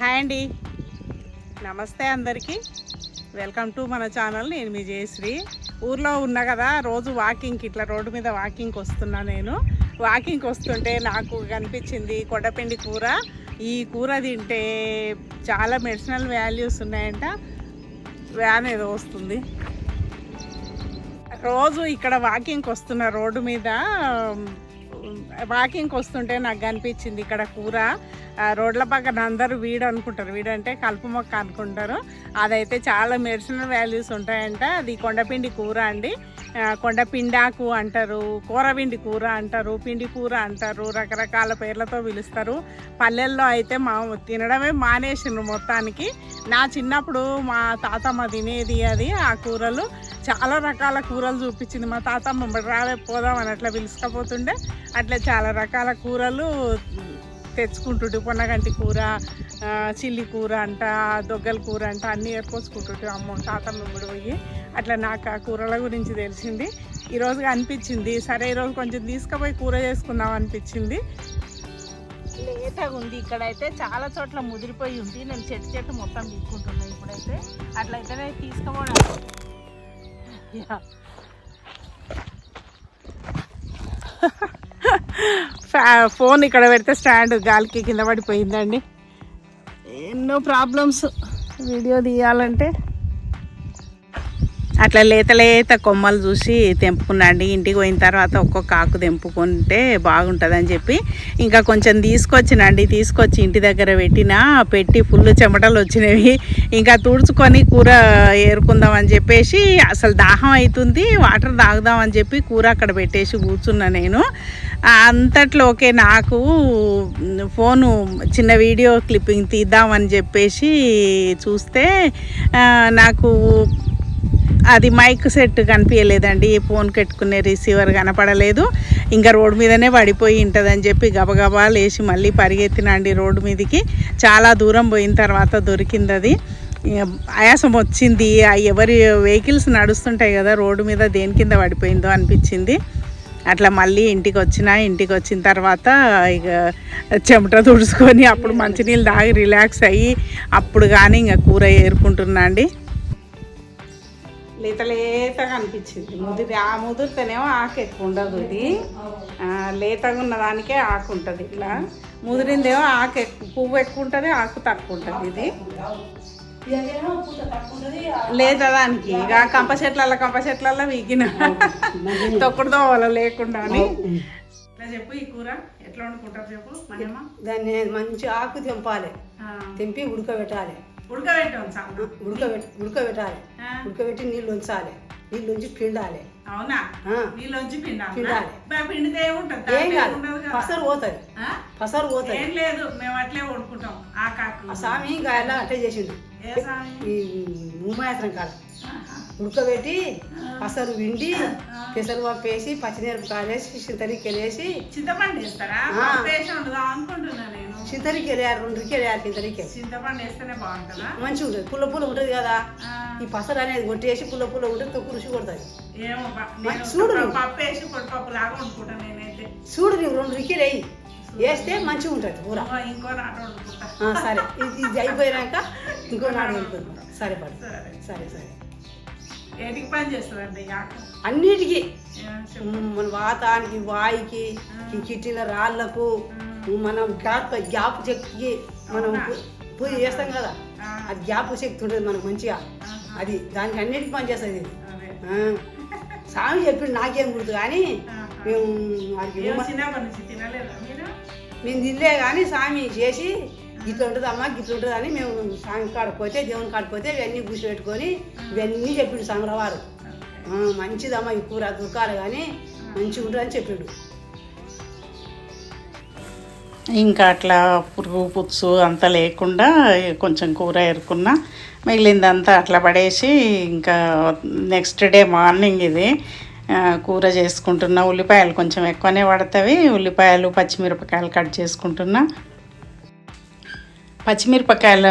Hi అండి. నమస్తే అందరికీ. వెల్కమ్ టు మన ఛానల్. నేను మీ జయశ్రీ. ఊర్లో ఉన్నా కదా రోజు వాకింగ్కి ఇట్లా రోడ్డు మీద వాకింగ్కి వస్తున్నా నేను. వాకింగ్కి వస్తుంటే నాకు కనిపించింది కొడపిండి కూర. ఈ కూర తింటే చాలా మెడిసినల్ వాల్యూస్ ఉన్నాయంట. వ్యాన్ ఏదో వస్తుంది. రోజు ఇక్కడ వాకింగ్కి వస్తున్న రోడ్డు మీద వాకింగ్కి వస్తుంటే నాకు కనిపించింది ఇక్కడ కూర. రోడ్ల పక్కన అందరూ వీడు అనుకుంటారు. వీడు అంటే కలుపు మొక్క అనుకుంటారు. అదైతే చాలా మెడిసినల్ వాల్యూస్ ఉంటాయంట. అది కొండపిండి కూర అండి. కొండ పిండాకు అంటారు కూరపిండి కూర అంటారు పిండి కూర అంటారు రకరకాల పేర్లతో పిలుస్తారు. పల్లెల్లో అయితే మా తినడమే మానేసిండ్రు మొత్తానికి. నా చిన్నప్పుడు మా తాతమ్మ తినేది అది ఆ కూరలు. చాలా రకాల కూరలు చూపించింది మా తాతమ్మ. రావే పోదాం అని అట్లా పిలుచుకపోతుండే. అట్లా చాలా రకాల కూరలు తెచ్చుకుంటుండు పొన్నగంటి కూర చిల్లి కూర అంట దొగ్గల కూర అంట అన్నీ ఏర్పోసుకుంటుంటు అమ్మ తాత ఇప్పుడు పోయి అట్లా నాకు ఆ కూరల గురించి తెలిసింది. ఈరోజు అనిపించింది సరే ఈరోజు కొంచెం తీసుకుపోయి కూర చేసుకుందాం అనిపించింది. లేతగా ఉంది ఇక్కడైతే చాలా చోట్ల ముదిరిపోయి ఉంది. నేను చెట్టు చెట్టు మొత్తం తీసుకుంటున్నాను ఇప్పుడైతే. అట్లయితేనే తీసుకోవడానికి యా. ఫోన్ ఇక్కడ పెడితే స్టాండ్ గాలికి కింద పడిపోయిందండి. ఎన్నో ప్రాబ్లమ్స్. వీడియో తీయాలంటే అట్లా లేత లేత కొమ్మలు చూసి తెంపుకున్నాండి. ఇంటికి పోయిన తర్వాత ఒక్కొక్క ఆకు తెంపుకుంటే బాగుంటుందని చెప్పి ఇంకా కొంచెం తీసుకొచ్చినండి. తీసుకొచ్చి ఇంటి దగ్గర పెట్టిన పెట్టి ఫుల్ చెమటలు వచ్చినవి. ఇంకా తుడుచుకొని కూర ఏరుకుందామని చెప్పేసి అసలు దాహం అవుతుంది వాటర్ తాగుదామని చెప్పి కూర అక్కడ పెట్టేసి కూర్చున్నా నేను. అంతట్లోకే నాకు ఫోను చిన్న వీడియో క్లిప్పింగ్ తీద్దామని చెప్పేసి చూస్తే నాకు అది మైక్ సెట్ కనిపించలేదండి. ఫోన్ పెట్టుకునే రిసీవర్ కనపడలేదు. ఇంకా రోడ్డు మీదనే పడిపోయి ఉంటుందని చెప్పి గబగబా లేచి మళ్ళీ పరిగెత్తినండి రోడ్డు మీదకి. చాలా దూరం పోయిన తర్వాత దొరికింది అది ఇక ఆయాసం వచ్చింది. ఎవరి వెహికల్స్ నడుస్తుంటాయి కదా రోడ్డు మీద దేని కింద పడిపోయిందో అనిపించింది. అట్లా మళ్ళీ ఇంటికి వచ్చిన ఇంటికి వచ్చిన తర్వాత ఇక చెమట తుడుచుకొని అప్పుడు మంచినీళ్ళు తాగి రిలాక్స్ అయ్యి అప్పుడు కానీ ఇంకా కూర ఏరుకుంటున్నా అండి. లేత లేతగా అనిపించింది. ముదిరి ఆ ముదిరితేనేమో ఆకు ఎక్కువ ఉండదు ఇది. ఆ, లేతగా ఉన్న దానికే ఆకు ఉంటుంది ఇట్లా. ముదిరిందేమో ఆకు ఎక్కువ పువ్వు ఎక్కువ ఉంటుంది ఆకు తక్కువ ఉంటుంది ఇది. లేదా దానికి ఇక కంప చెట్ల కంప చెట్లలో వీగిన తొక్కుడుదో వాళ్ళ లేకుండా అని. ఇట్లా చెప్పు ఈ కూర ఎట్లా వండుకుంటారు చెప్పు దాన్ని మంచి ఆకు తెంపాలి. తెంపి ఉడకబెట్టాలి. ఉడకబెట్టాం చాలా ఉడకబెట్ ఉడకబెట్టాలి. ఉడకబెట్టి నీళ్ళు ఉంచాలి. నీళ్ళు ఉంచి పిండాలి. అవునా? ఆ, నీళ్ళొంచి పిండాలి. పిండితే ఏముంటుంది? ఏం కాదు. కదా. పసరు పోతుంది? పసరు పోతుంది. ఏం లేదు. మేము అట్లే వండుకుంటాం. ఆ కాకు. ఆ స్వామి ఇంకా ఎలా ఏ స్వామి? ఈ ఉమాయాత్రం ఆహా. ఉడకబెట్టి పసరు విండి పెసరు పప్పు వేసి పచ్చిమిరపకాయలు వేసి చింతరికెలు వేసి. చింతపండు వేస్తారా? అనుకుంటున్నా నేను. చింతరికెలు వేయాలి రెండు రికెలు వేయాలి చింతరికెలు చింతపండు వేస్తేనే బాగుంటుందా? మంచిగా ఉంటుంది పుల్ల పుల్ల ఉంటుంది కదా. ఈ పసరు అనేది కొట్టేసి పుల్ల పుల్ల ఉంటుంది రుచి కొడుతుంది. చూడు పప్పు- నువ్వు. పప్పు వేసి పొడిపప్పు లాగా నేనైతే. చూడు నీవు రెండు రికెలు వేయి. వేస్తే మంచిగా ఉంటుంది కూర. ఇంకో- నాట సరే. ఇది అయిపోయినాక ఇంకో వెళ్తుంది సరే పడు. సరే సరే. ఏటికి పని చేస్తుందండి ఈ ఆకు? అన్నిటికీ. మన వాతానికి వాయికి ఈ కిట్టిల రాళ్ళకు మనం గ్యాప్ గ్యాప్ శక్తికి మనం పూజ చేస్తాం కదా. ఆ, అది గ్యాప్ శక్తి ఉంటుంది మనకు మంచిగా. అది దానికి అన్నిటికీ పని చేస్తుంది స్వామి చెప్పిండు నాకేం గుర్తు కానీ. మేము మేము తినలే కానీ స్వామి చేసి గిట్ల ఉంటుంది అమ్మ గిట్ల ఉంటుంది అని మేము స్వామి కాడకపోతే దేవుని కాడకపోతే ఇవన్నీ కూర్చోబెట్టుకొని ఇవన్నీ చెప్పిండు సంగ్రవారు మంచిదమ్మా ఈ కూర దుకాలు కానీ మంచిగా ఉంటుంది అని చెప్పిండు. ఇంకా అట్లా పురుగు పుచ్చు అంతా లేకుండా కొంచెం కూర ఏరుకున్నా మిగిలిందంతా అట్లా పడేసి ఇంకా నెక్స్ట్ డే మార్నింగ్ ఇది కూర చేసుకుంటున్నా. ఉల్లిపాయలు కొంచెం ఎక్కువనే పడతాయి ఉల్లిపాయలు పచ్చిమిరపకాయలు కట్ చేసుకుంటున్నా. పచ్చిమిరపకాయల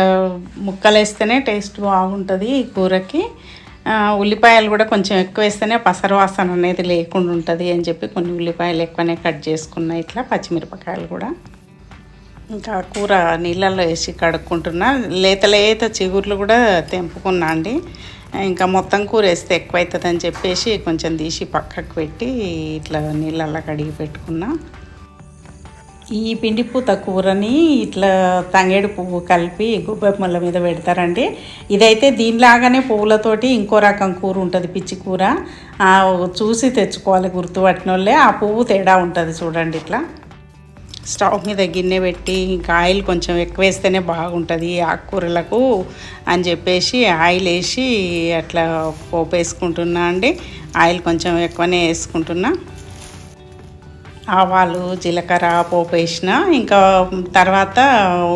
ముక్కలు వేస్తేనే టేస్ట్ బాగుంటుంది ఈ కూరకి. ఉల్లిపాయలు కూడా కొంచెం ఎక్కువ వేస్తేనే పసరవాసన అనేది లేకుండా ఉంటుంది అని చెప్పి కొన్ని ఉల్లిపాయలు ఎక్కువనే కట్ చేసుకున్నా ఇట్లా పచ్చిమిరపకాయలు కూడా. ఇంకా కూర నీళ్ళల్లో వేసి కడుక్కుంటున్నా. లేత లేత చిగుర్లు కూడా తెంపుకున్నా అండి. ఇంకా మొత్తం కూర వేస్తే ఎక్కువ అవుతుందని చెప్పేసి కొంచెం తీసి పక్కకు పెట్టి ఇట్లా నీళ్ళల్లో కడిగి పెట్టుకున్నా. ఈ పిండి పూత కూరని ఇట్లా తంగేడు పువ్వు కలిపి గుబ్బెమ్మల మీద పెడతారండి. ఇదైతే దీనిలాగానే పువ్వులతోటి ఇంకో రకం కూర ఉంటుంది పిచ్చి కూర. చూసి తెచ్చుకోవాలి గుర్తుపట్టిన వాళ్ళే ఆ పువ్వు తేడా ఉంటుంది చూడండి ఇట్లా. స్టవ్ మీద గిన్నె పెట్టి ఇంకా ఆయిల్ కొంచెం ఎక్కువ వేస్తేనే బాగుంటుంది ఈ ఆకుకూరలకు అని చెప్పేసి ఆయిల్ వేసి అట్లా పోపు వేసుకుంటున్నా అండి. ఆయిల్ కొంచెం ఎక్కువనే వేసుకుంటున్నా. ఆవాలు జీలకర్ర పోపు వేసిన ఇంకా తర్వాత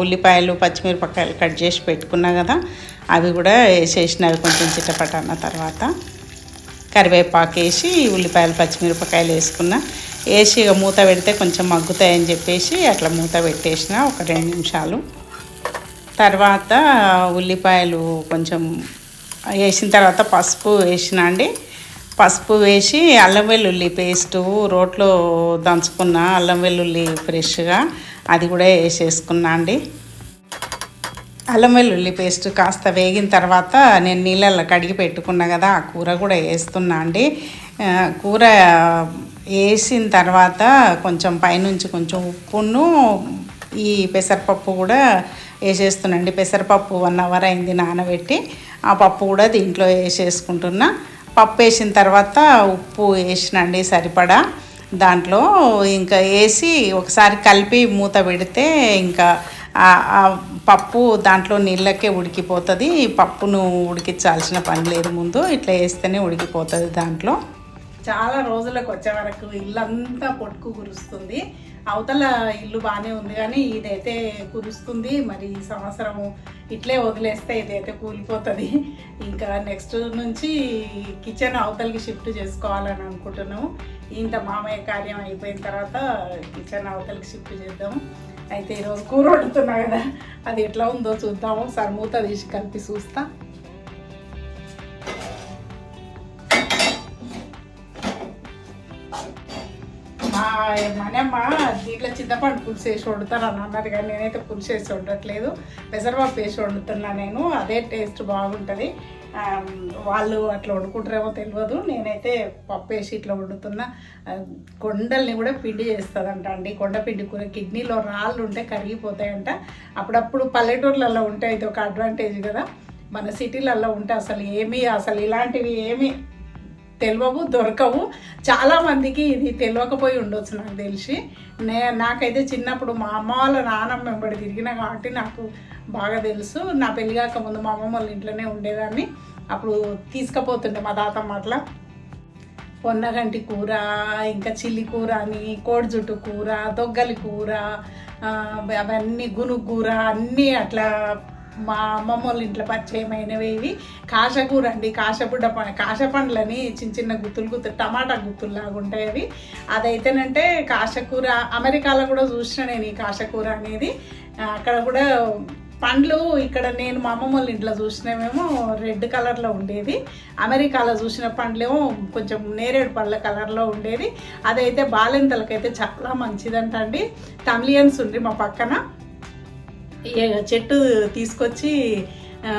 ఉల్లిపాయలు పచ్చిమిరపకాయలు కట్ చేసి పెట్టుకున్నా కదా అవి కూడా వేసేసిన అవి కొంచెం చిట్టపట అన్న తర్వాత కరివేపాకు వేసి ఉల్లిపాయలు పచ్చిమిరపకాయలు వేసుకున్నా. వేసి ఇక మూత పెడితే కొంచెం మగ్గుతాయని చెప్పేసి అట్లా మూత పెట్టేసిన ఒక రెండు నిమిషాలు. తర్వాత ఉల్లిపాయలు కొంచెం వేసిన తర్వాత పసుపు వేసిన అండి. పసుపు వేసి అల్లం వెల్లుల్లి పేస్టు రోట్లో దంచుకున్న అల్లం వెల్లుల్లి ఫ్రెష్గా అది కూడా వేసేసుకున్నా అండి. అల్లం వెల్లుల్లి పేస్ట్ కాస్త వేగిన తర్వాత నేను నీళ్ళల్లో కడిగి పెట్టుకున్నా కదా ఆ కూర కూడా వేస్తున్నా అండి. కూర వేసిన తర్వాత కొంచెం పైనుంచి కొంచెం ఉప్పును ఈ పెసరపప్పు కూడా వేసేస్తున్నాండి పెసరపప్పు వన్ అవర్ అయింది నానబెట్టి ఆ పప్పు కూడా దీంట్లో వేసేసుకుంటున్నా. పప్పు వేసిన తర్వాత ఉప్పు వేసినండి సరిపడా. దాంట్లో ఇంకా వేసి ఒకసారి కలిపి మూత పెడితే ఇంకా పప్పు దాంట్లో నీళ్ళకే ఉడికిపోతుంది. పప్పును ఉడికించాల్సిన పని లేదు ముందు. ఇట్లా వేస్తేనే ఉడికిపోతుంది దాంట్లో. చాలా రోజులకు వచ్చే వరకు ఇల్లంతా పొట్టుకు కురుస్తుంది. అవతల ఇల్లు బాగానే ఉంది కానీ ఇదైతే కురుస్తుంది. మరి ఈ సంవత్సరము ఇట్లే వదిలేస్తే ఇదైతే కూలిపోతుంది. ఇంకా నెక్స్ట్ నుంచి కిచెన్ అవతలకి షిఫ్ట్ చేసుకోవాలని అనుకుంటున్నాము. ఇంత మామయ్య కార్యం అయిపోయిన తర్వాత కిచెన్ అవతలకి షిఫ్ట్ చేద్దాం అయితే ఈరోజు కూర వండుతున్నా కదా. అది ఎట్లా ఉందో చూద్దాము. సర్మూత మూత తీసి కలిపి చూస్తా. మనమ్మ దీంట్లో చింతపండు పులుసు వేసి వండుతాను అని అన్నది కానీ నేనైతే పులుసు వేసి వండట్లేదు. పెసరపప్పు వేసి వండుతున్నా నేను అదే టేస్ట్ బాగుంటుంది. వాళ్ళు అట్లా వండుకుంటారేమో తెలియదు నేనైతే పప్పు వేసి ఇట్లా వండుతున్నా. కొండల్ని కూడా పిండి చేస్తుందంట అండి. కొండ పిండి కూర కిడ్నీలో రాళ్ళు ఉంటే కరిగిపోతాయంట. అప్పుడప్పుడు పల్లెటూర్లలో ఉంటే ఇది ఒక అడ్వాంటేజ్ కదా. మన సిటీలలో ఉంటే అసలు ఏమీ అసలు ఇలాంటివి ఏమీ తెలియవు దొరకవు. చాలామందికి ఇది తెలియకపోయి ఉండొచ్చు నాకు తెలిసి. నే నాకైతే చిన్నప్పుడు మా అమ్మ వాళ్ళ నాన్నమ్మ వెంబడి తిరిగిన కాబట్టి నాకు బాగా తెలుసు. నా పెళ్ళిగాక కాకముందు మా అమ్మమ్మ వాళ్ళ ఇంట్లోనే ఉండేదాన్ని. అప్పుడు తీసుకుపోతుండే మా తాతమ్మ అట్లా. పొన్నగంటి కూర ఇంకా చిల్లి కూర అని కోడి జుట్టు కూర దొగ్గలి కూర అవన్నీ గునుగు కూర అన్నీ అట్లా మా అమ్మమ్మ వాళ్ళ ఇంట్లో పరిచయమైనవి ఇవి. కాశకూర అండి కాశపుడ్డ ప- కాశ పండ్లని చిన్న చిన్న గుత్తులు గుత్తులు టమాటా గుత్తులు లాగా ఉంటాయి అవి. అదైతేనంటే కాశకూర అమెరికాలో కూడా చూసిన నేను ఈ కాశకూర అనేది. అక్కడ కూడా పండ్లు ఇక్కడ నేను మా అమ్మమ్మ వాళ్ళ ఇంట్లో చూసినవేమో రెడ్ కలర్లో ఉండేది అమెరికాలో చూసిన పండ్లేమో కొంచెం నేరేడు పళ్ళ కలర్లో ఉండేది అదైతే బాలింతలకైతే చాలా మంచిదంట అండి తమిలియన్స్ ఉండి మా పక్కన. చెట్టు తీసుకొచ్చి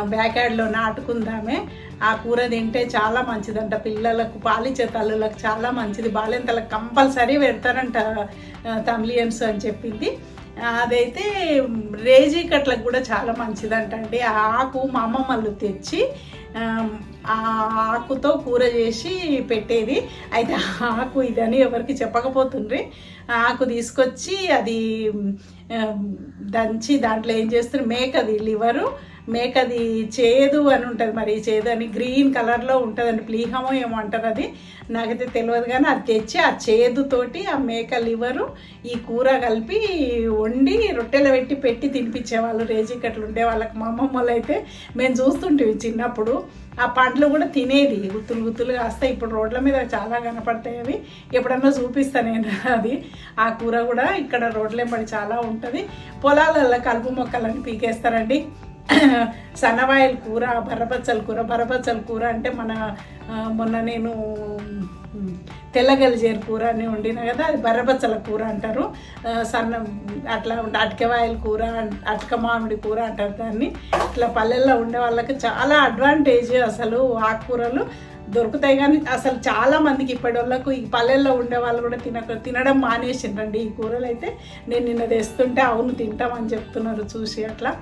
బ్యాక్ యార్డ్లో నాటుకుందామే. ఆ కూర తింటే చాలా మంచిదంట. పిల్లలకు పాలిచ్చే తల్లులకు చాలా మంచిది. బాలింతలకు కంపల్సరీ పెడతారంట ఆ, తమిలియన్స్ అని చెప్పింది. అదైతే రేజీ కట్లకు కూడా చాలా మంచిదంట అండి ఆ ఆకు మా అమ్మమ్మలు తెచ్చి ఆకుతో కూర చేసి పెట్టేది. అయితే ఆ ఆకు ఇదని ఎవరికి చెప్పకపోతుండ్రి. ఆకు తీసుకొచ్చి అది దంచి దాంట్లో ఏం చేస్తారు? మేకది లివరు మేకది చేదు అని ఉంటుంది మరి చేదు అని గ్రీన్ కలర్లో ఉంటుందండి ప్లీహమో ఏమో అంటారు అది. నాకైతే తెలియదు కానీ అది తెచ్చి ఆ చేదుతోటి ఆ మేక లివరు ఈ కూర కలిపి వండి రొట్టెలు పెట్టి పెట్టి తినిపించేవాళ్ళు రేజికట్లు ఉండే వాళ్ళకి. మా అమ్మమ్మలు అయితే మేము చూస్తుంటివి చిన్నప్పుడు. ఆ పండ్లు కూడా తినేది గుత్తులు గుత్తులు కాస్తాయి ఇప్పుడు రోడ్ల మీద చాలా కనపడతాయి అవి. ఎప్పుడన్నా చూపిస్తాను నేను అది. ఆ కూర కూడా ఇక్కడ రోడ్లే పడి చాలా ఉంటుంది. పొలాలలో కలుపు మొక్కలని పీకేస్తారండి. సన్నవాయల కూర బర్రపచ్చల కూర బర్రపచ్చల కూర అంటే మన మొన్న నేను తెల్లగలిజేరు కూర అని వండిన కదా అది బర్రబచ్చల కూర అంటారు. సన్న అట్లా అటకవాయల కూర అటక మామిడి కూర అంటారు దాన్ని. ఇట్లా పల్లెల్లో ఉండే వాళ్ళకి చాలా అడ్వాంటేజ్ అసలు ఆకుకూరలు దొరుకుతాయి కానీ అసలు చాలా మందికి ఇప్పటి వాళ్ళకు ఈ పల్లెల్లో ఉండే వాళ్ళు కూడా తినక తినడం మానేసిండ్రండి ఈ కూరలు అయితే. నేను నిన్న తెస్తుంటే అవును తింటామని చెప్తున్నారు చూసి అట్లా.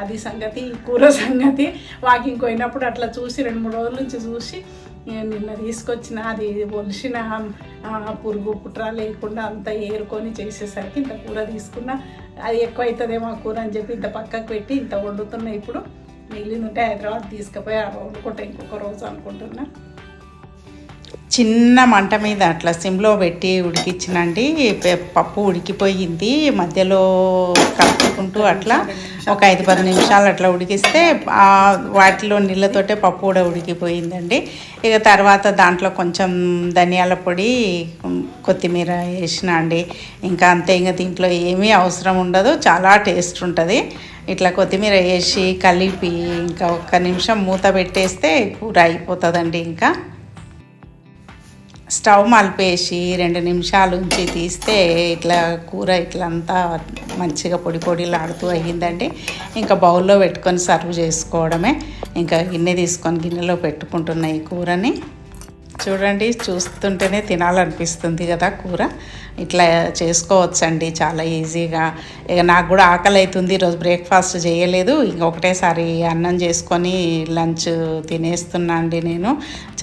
అది సంగతి కూర సంగతి. వాకింగ్ పోయినప్పుడు అట్లా చూసి రెండు మూడు రోజుల నుంచి చూసి నేను నిన్న తీసుకొచ్చిన అది ఒలిసిన పురుగు పుట్ర లేకుండా అంతా ఏరుకొని చేసేసరికి ఇంత కూర తీసుకున్నా అది ఎక్కువ అవుతుందేమో ఆ కూర అని చెప్పి ఇంత పక్కకు పెట్టి ఇంత వండుతున్నా. ఇప్పుడు మిగిలిన ఉంటే హైదరాబాద్ తీసుకుపోయి ఆ వండుకుంటా ఇంకొక రోజు అనుకుంటున్నా. చిన్న మంట మీద అట్లా సిమ్లో పెట్టి ఉడికించినండి పప్పు ఉడికిపోయింది. మధ్యలో కలుపుకుంటూ అట్లా ఒక ఐదు పది నిమిషాలు అట్లా ఉడికిస్తే వాటిలో నీళ్ళతోటే పప్పు కూడా ఉడికిపోయిందండి. ఇక తర్వాత దాంట్లో కొంచెం ధనియాల పొడి కొత్తిమీర వేసిన అండి. ఇంకా అంతే ఇంకా దీంట్లో ఏమీ అవసరం ఉండదు. చాలా టేస్ట్ ఉంటుంది. ఇట్లా కొత్తిమీర వేసి కలిపి ఇంకా ఒక్క నిమిషం మూత పెట్టేస్తే కూర అయిపోతుందండి ఇంకా. స్టవ్ మలిపేసి రెండు నిమిషాలు ఉంచి తీస్తే ఇట్లా కూర ఇట్లా అంతా మంచిగా పొడి పొడిలాడుతూ అయ్యిందండి. ఇంకా బౌల్లో పెట్టుకొని సర్వ్ చేసుకోవడమే. ఇంకా గిన్నె తీసుకొని గిన్నెలో పెట్టుకుంటున్న ఈ కూరని. చూడండి చూస్తుంటేనే తినాలనిపిస్తుంది కదా కూర. ఇట్లా చేసుకోవచ్చండి చాలా ఈజీగా. ఇక నాకు కూడా ఆకలి అవుతుంది ఈరోజు బ్రేక్ఫాస్ట్ చేయలేదు. ఇంకొకటేసారి అన్నం చేసుకొని లంచ్ తినేస్తున్నా అండి నేను.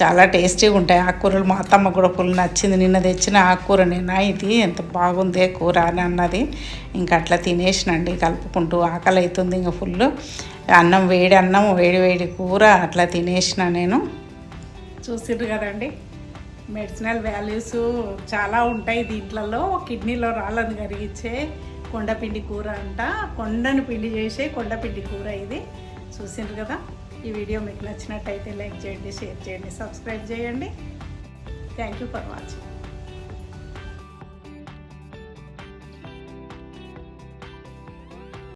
చాలా టేస్టీగా ఉంటాయి ఆకుకూరలు. మా అత్తమ్మ కూడా ఫుల్ నచ్చింది. నిన్న తెచ్చిన ఆకుకూర నేనా ఇది ఎంత బాగుందే కూర అని అన్నది. ఇంకా అట్లా తినేసినండి కలుపుకుంటూ ఆకలి అవుతుంది ఇంకా ఫుల్. అన్నం వేడి అన్నం వేడి వేడి కూర అట్లా తినేసిన నేను. చూసిర్రు కదండి? మెడిసినల్ వాల్యూస్ చాలా ఉంటాయి దీంట్లలో. కిడ్నీలో రాళ్ళను కరిగించే కొండపిండి కూర అంట. కొండను పిండి చేసే కొండపిండి కూర ఇది. చూసిండ్రు కదా? ఈ వీడియో మీకు నచ్చినట్టయితే లైక్ చేయండి షేర్ చేయండి సబ్స్క్రైబ్ చేయండి. Thank you for watching